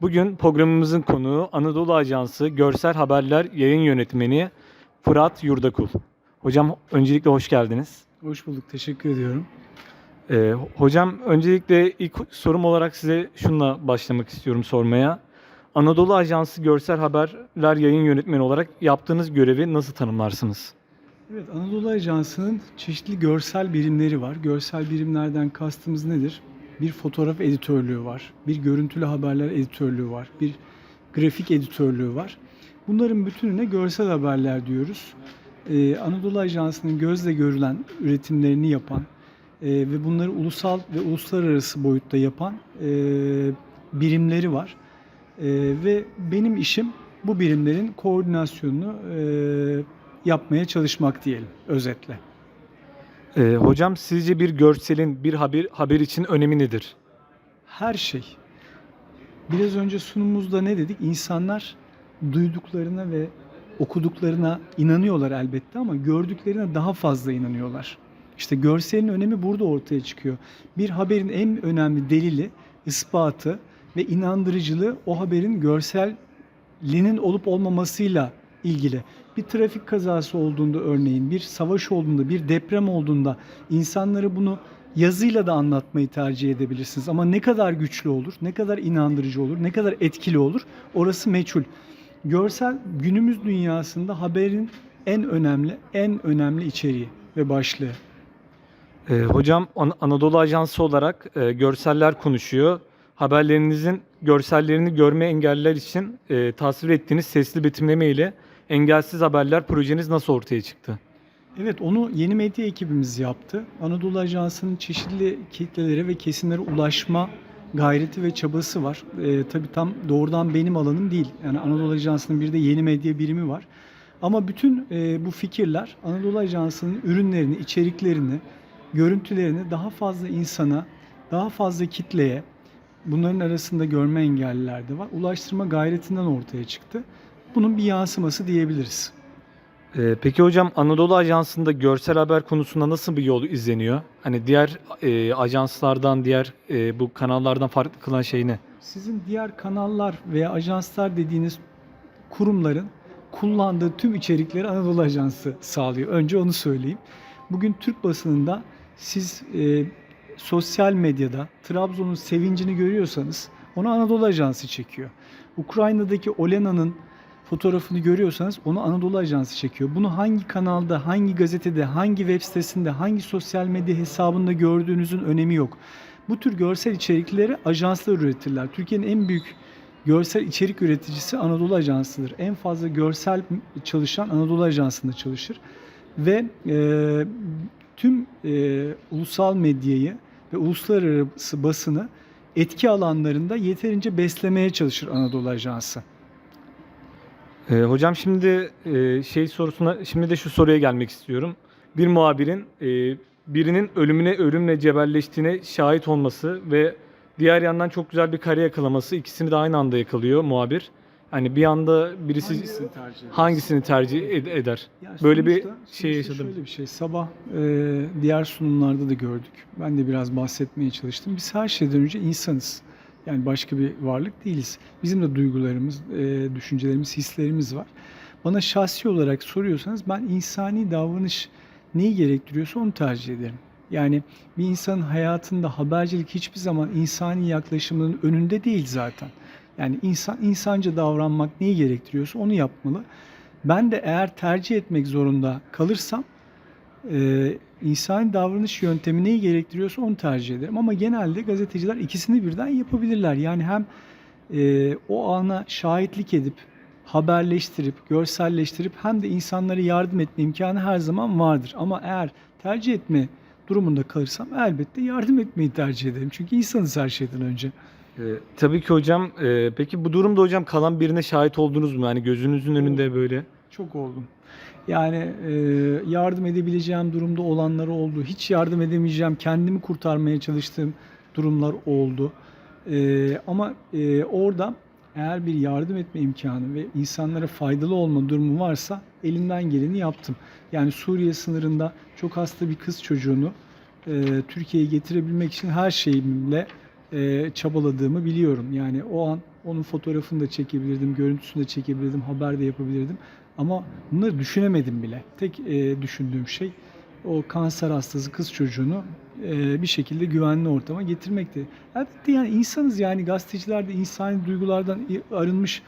Bugün programımızın konuğu Anadolu Ajansı Görsel Haberler Yayın Yönetmeni Fırat Yurdakul. Hocam öncelikle hoş geldiniz. Hoş bulduk, teşekkür ediyorum. Ee, hocam öncelikle ilk sorum olarak size şunla başlamak istiyorum sormaya. Anadolu Ajansı Görsel Haberler Yayın Yönetmeni olarak yaptığınız görevi nasıl tanımlarsınız? Evet, Anadolu Ajansı'nın çeşitli görsel birimleri var. Görsel birimlerden kastımız nedir? Bir fotoğraf editörlüğü var, bir görüntülü haberler editörlüğü var, bir grafik editörlüğü var. Bunların bütününe görsel haberler diyoruz. Ee, Anadolu Ajansı'nın gözle görülen üretimlerini yapan e, ve bunları ulusal ve uluslararası boyutta yapan e, birimleri var. E, ve benim işim bu birimlerin koordinasyonunu e, yapmaya çalışmak diyelim özetle. Ee, hocam sizce bir görselin bir haber, haber için önemi nedir? Her şey. Biraz önce sunumumuzda ne dedik? İnsanlar duyduklarına ve okuduklarına inanıyorlar elbette ama gördüklerine daha fazla inanıyorlar. İşte görselin önemi burada ortaya çıkıyor. Bir haberin en önemli delili, ispatı ve inandırıcılığı o haberin görsellinin olup olmamasıyla ilgili. Bir trafik kazası olduğunda örneğin, bir savaş olduğunda, bir deprem olduğunda insanları bunu yazıyla da anlatmayı tercih edebilirsiniz. Ama ne kadar güçlü olur, ne kadar inandırıcı olur, ne kadar etkili olur orası meçhul. Görsel günümüz dünyasında haberin en önemli, en önemli içeriği ve başlığı. Ee, hocam An- Anadolu Ajansı olarak e, görseller konuşuyor. Haberlerinizin görsellerini görme engelliler için e, tasvir ettiğiniz sesli betimleme ile Engelsiz Haberler projeniz nasıl ortaya çıktı? Evet onu yeni medya ekibimiz yaptı. Anadolu Ajansı'nın çeşitli kitlelere ve kesimlere ulaşma gayreti ve çabası var. Ee, tabii tam doğrudan benim alanım değil. Yani Anadolu Ajansı'nın bir de yeni medya birimi var. Ama bütün e, bu fikirler Anadolu Ajansı'nın ürünlerini, içeriklerini, görüntülerini daha fazla insana, daha fazla kitleye, bunların arasında görme engelliler de var, ulaştırma gayretinden ortaya çıktı. Bunun bir yansıması diyebiliriz. Ee, peki hocam Anadolu Ajansı'nda görsel haber konusunda nasıl bir yol izleniyor? Hani diğer e, ajanslardan, diğer e, bu kanallardan farklı kılan şey ne? Sizin diğer kanallar veya ajanslar dediğiniz kurumların kullandığı tüm içerikleri Anadolu Ajansı sağlıyor. Önce onu söyleyeyim. Bugün Türk basınında siz e, sosyal medyada Trabzon'un sevincini görüyorsanız onu Anadolu Ajansı çekiyor. Ukrayna'daki Olena'nın fotoğrafını görüyorsanız onu Anadolu Ajansı çekiyor. Bunu hangi kanalda, hangi gazetede, hangi web sitesinde, hangi sosyal medya hesabında gördüğünüzün önemi yok. Bu tür görsel içerikleri ajanslar üretirler. Türkiye'nin en büyük görsel içerik üreticisi Anadolu Ajansı'dır. En fazla görsel çalışan Anadolu Ajansı'nda çalışır. Ve e, tüm e, ulusal medyayı ve uluslararası basını etki alanlarında yeterince beslemeye çalışır Anadolu Ajansı. Ee, hocam şimdi e, şey sorusuna, şimdi de şu soruya gelmek istiyorum. Bir muhabirin e, birinin ölümüne ölümle cebelleştiğine şahit olması ve diğer yandan çok güzel bir kare yakalaması ikisini de aynı anda yakalıyor muhabir. Hani bir anda birisi Hangisini tercih hangisini tercih ed- eder? Yani Böyle bir şey yaşadım. Şöyle bir şey. Sabah e, diğer sunumlarda da gördük. Ben de biraz bahsetmeye çalıştım. Biz her şeyden önce insanız. Yani başka bir varlık değiliz. Bizim de duygularımız, e, düşüncelerimiz, hislerimiz var. Bana şahsi olarak soruyorsanız ben insani davranış neyi gerektiriyorsa onu tercih ederim. Yani bir insanın hayatında habercilik hiçbir zaman insani yaklaşımının önünde değil zaten. Yani insan insanca davranmak neyi gerektiriyorsa onu yapmalı. Ben de eğer tercih etmek zorunda kalırsam e, insani davranış yöntemi neyi gerektiriyorsa onu tercih ederim. Ama genelde gazeteciler ikisini birden yapabilirler. Yani hem e, o ana şahitlik edip haberleştirip, görselleştirip hem de insanlara yardım etme imkanı her zaman vardır. Ama eğer tercih etme durumunda kalırsam elbette yardım etmeyi tercih ederim. Çünkü insanız her şeyden önce. Ee, tabii ki hocam. Ee, peki bu durumda hocam kalan birine şahit oldunuz mu? Yani gözünüzün önünde böyle. Çok oldum. Yani e, yardım edebileceğim durumda olanlar oldu. Hiç yardım edemeyeceğim, kendimi kurtarmaya çalıştığım durumlar oldu. E, ama e, orada eğer bir yardım etme imkanı ve insanlara faydalı olma durumu varsa elimden geleni yaptım. Yani Suriye sınırında çok hasta bir kız çocuğunu e, Türkiye'ye getirebilmek için her şeyimle e, çabaladığımı biliyorum. Yani o an Onun fotoğrafını da çekebilirdim, görüntüsünü de çekebilirdim, haber de yapabilirdim. Ama bunları düşünemedim bile. Tek e, düşündüğüm şey o kanser hastası kız çocuğunu e, bir şekilde güvenli ortama getirmekti. Elbette yani insanız yani gazeteciler de insani duygulardan arınmış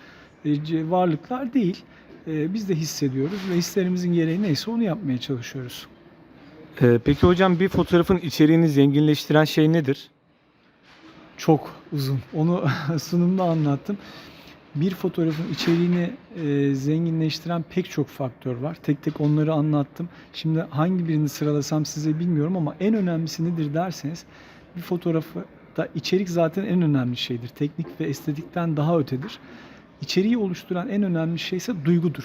e, varlıklar değil. E, biz de hissediyoruz ve hislerimizin gereği neyse onu yapmaya çalışıyoruz. Ee, peki hocam bir fotoğrafın içeriğini zenginleştiren şey nedir? Çok uzun. Onu sunumda anlattım. Bir fotoğrafın içeriğini e, zenginleştiren pek çok faktör var. Tek tek onları anlattım. Şimdi hangi birini sıralasam size bilmiyorum ama en önemlisi nedir derseniz bir fotoğrafı da içerik zaten en önemli şeydir. Teknik ve estetikten daha ötedir. İçeriği oluşturan en önemli şey ise duygudur.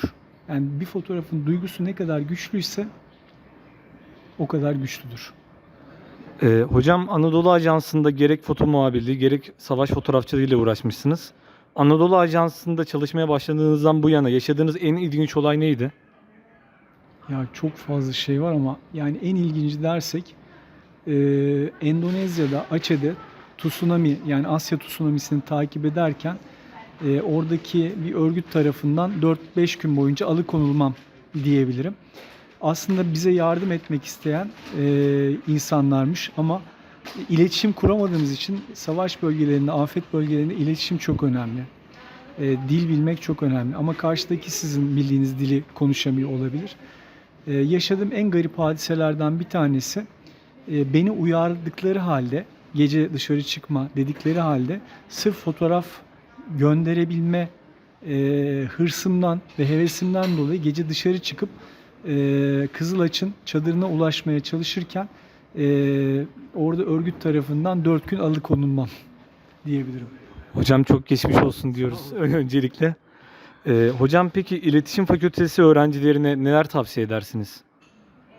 Yani bir fotoğrafın duygusu ne kadar güçlüyse o kadar güçlüdür. Ee, hocam Anadolu Ajansı'nda gerek foto muhabirliği gerek savaş fotoğrafçılığıyla uğraşmışsınız. Anadolu Ajansı'nda çalışmaya başladığınızdan bu yana yaşadığınız en ilginç olay neydi? Ya çok fazla şey var ama yani en ilginci dersek e, Endonezya'da Aceh'de tsunami yani Asya tsunamisini takip ederken e, oradaki bir örgüt tarafından 4-5 gün boyunca alıkonulmam diyebilirim. Aslında bize yardım etmek isteyen e, insanlarmış ama iletişim kuramadığımız için savaş bölgelerinde, afet bölgelerinde iletişim çok önemli. E, dil bilmek çok önemli ama karşıdaki sizin bildiğiniz dili konuşamıyor olabilir. Ee, yaşadığım en garip hadiselerden bir tanesi e, beni uyardıkları halde gece dışarı çıkma dedikleri halde sırf fotoğraf gönderebilme e, hırsımdan ve hevesimden dolayı gece dışarı çıkıp e, Kızılaç'ın çadırına ulaşmaya çalışırken e, orada örgüt tarafından dört gün alıkonulmam diyebilirim. Hocam çok geçmiş olsun diyoruz öncelikle. Ee, hocam peki iletişim fakültesi öğrencilerine neler tavsiye edersiniz?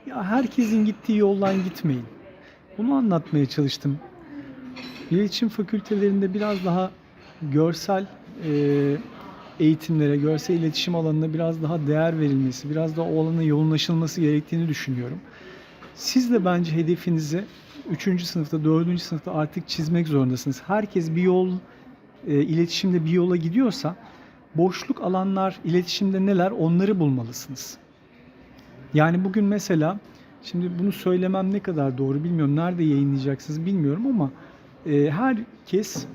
Ya herkesin gittiği yoldan gitmeyin. Bunu anlatmaya çalıştım. İletişim fakültelerinde biraz daha görsel e, eğitimlere, görsel iletişim alanına biraz daha değer verilmesi, biraz daha o alana yoğunlaşılması gerektiğini düşünüyorum. Siz de bence hedefinizi 3. sınıfta, 4. sınıfta artık çizmek zorundasınız. Herkes bir yol, e, iletişimde bir yola gidiyorsa boşluk alanlar, iletişimde neler onları bulmalısınız. Yani bugün mesela şimdi bunu söylemem ne kadar doğru bilmiyorum. Nerede yayınlayacaksınız bilmiyorum ama e, herkes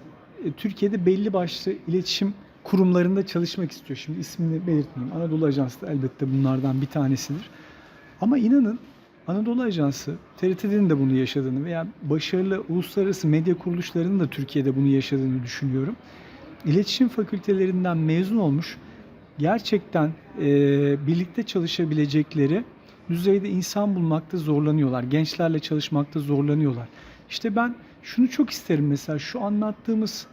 e, Türkiye'de belli başlı iletişim kurumlarında çalışmak istiyor. Şimdi ismini belirtmeyeyim. Anadolu Ajansı da elbette bunlardan bir tanesidir. Ama inanın Anadolu Ajansı, TRT'nin de bunu yaşadığını veya başarılı uluslararası medya kuruluşlarının da Türkiye'de bunu yaşadığını düşünüyorum. İletişim fakültelerinden mezun olmuş gerçekten e, birlikte çalışabilecekleri düzeyde insan bulmakta zorlanıyorlar. Gençlerle çalışmakta zorlanıyorlar. İşte ben şunu çok isterim mesela şu anlattığımız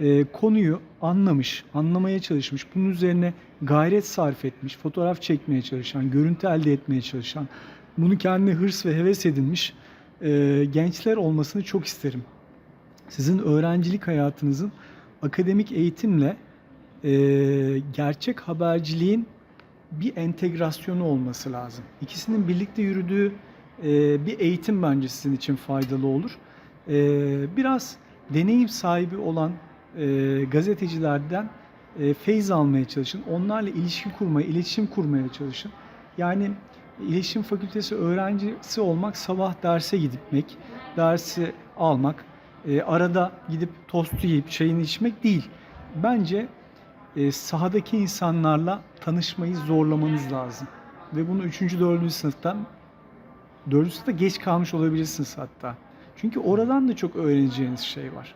e, konuyu anlamış, anlamaya çalışmış, bunun üzerine gayret sarf etmiş, fotoğraf çekmeye çalışan, görüntü elde etmeye çalışan, bunu kendi hırs ve heves edinmiş e, gençler olmasını çok isterim. Sizin öğrencilik hayatınızın akademik eğitimle e, gerçek haberciliğin bir entegrasyonu olması lazım. İkisinin birlikte yürüdüğü e, bir eğitim bence sizin için faydalı olur. E, biraz deneyim sahibi olan e, gazetecilerden e, feyz almaya çalışın. Onlarla ilişki kurmaya, iletişim kurmaya çalışın. Yani iletişim fakültesi öğrencisi olmak sabah derse gitmek, dersi almak, e, arada gidip tostu yiyip çayını içmek değil. Bence e, sahadaki insanlarla tanışmayı zorlamanız lazım. Ve bunu 3. 4. sınıftan 4. sınıfta geç kalmış olabilirsiniz hatta. Çünkü oradan da çok öğreneceğiniz şey var.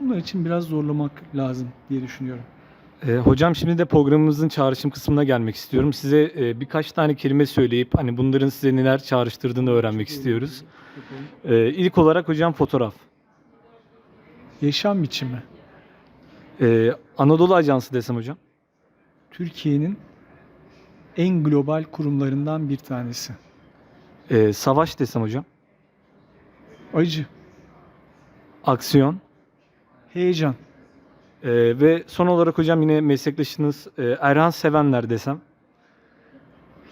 Bunlar için biraz zorlamak lazım diye düşünüyorum. Ee, hocam şimdi de programımızın çağrışım kısmına gelmek istiyorum. Size e, birkaç tane kelime söyleyip hani bunların size neler çağrıştırdığını öğrenmek istiyoruz. Ee, ilk olarak hocam fotoğraf. Yaşam biçimi. Ee, Anadolu Ajansı desem hocam. Türkiye'nin en global kurumlarından bir tanesi. Ee, savaş desem hocam. Acı, Aksiyon. heyecan, Ee, ve son olarak hocam yine meslektaşınız e, Erhan Sevenler desem.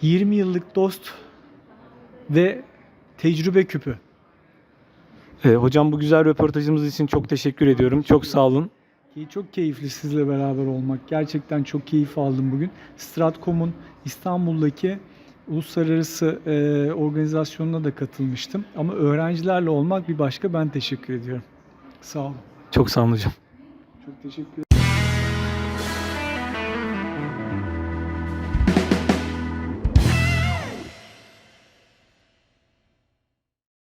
20 yıllık dost ve tecrübe küpü. Ee, hocam bu güzel röportajımız için çok teşekkür ediyorum. Çok sağ olun. Çok keyifli sizle beraber olmak. Gerçekten çok keyif aldım bugün. Stratcom'un İstanbul'daki uluslararası e, organizasyonuna da katılmıştım. Ama öğrencilerle olmak bir başka. Ben teşekkür ediyorum. Sağ olun. Çok sağ olun hocam. Çok teşekkür